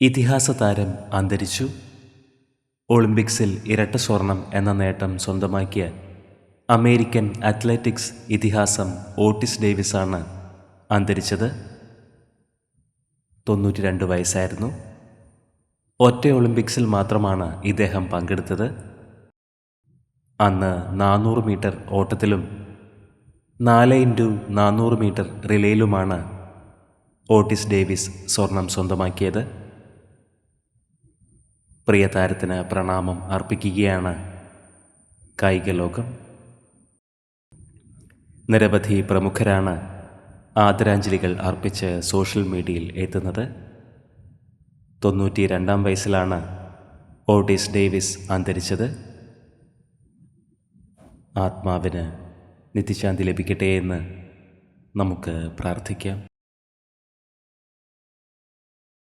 ഇതിഹാസ താരം അന്തരിച്ചു. ഒളിമ്പിക്സിൽ ഇരട്ട സ്വർണം എന്ന നേട്ടം സ്വന്തമാക്കിയ അമേരിക്കൻ അത്ലറ്റിക്സ് ഇതിഹാസം ഓട്ടിസ് ഡേവിസാണ് അന്തരിച്ചത്. തൊണ്ണൂറ്റി രണ്ട് വയസ്സായിരുന്നു. ഒറ്റ ഒളിമ്പിക്സിൽ മാത്രമാണ് ഇദ്ദേഹം പങ്കെടുത്തത്. അന്ന് നാനൂറ് മീറ്റർ ഓട്ടത്തിലും നാല് ഇന്റു നാനൂറ് മീറ്റർ റിലേയിലുമാണ് ഓട്ടിസ് ഡേവിസ് സ്വർണം സ്വന്തമാക്കിയത്. പ്രിയ താരത്തിന് പ്രണാമം അർപ്പിക്കുകയാണ് കായിക ലോകം നിരവധി പ്രമുഖരാണ് ആദരാഞ്ജലികൾ അർപ്പിച്ച് സോഷ്യൽ മീഡിയയിൽ എത്തുന്നത്. തൊണ്ണൂറ്റി രണ്ടാം വയസ്സിലാണ് ഓട്ടിസ് ഡേവിസ് അന്തരിച്ചത്. ആത്മാവിന് നിത്യശാന്തി ലഭിക്കട്ടെ എന്ന് നമുക്ക് പ്രാർത്ഥിക്കാം.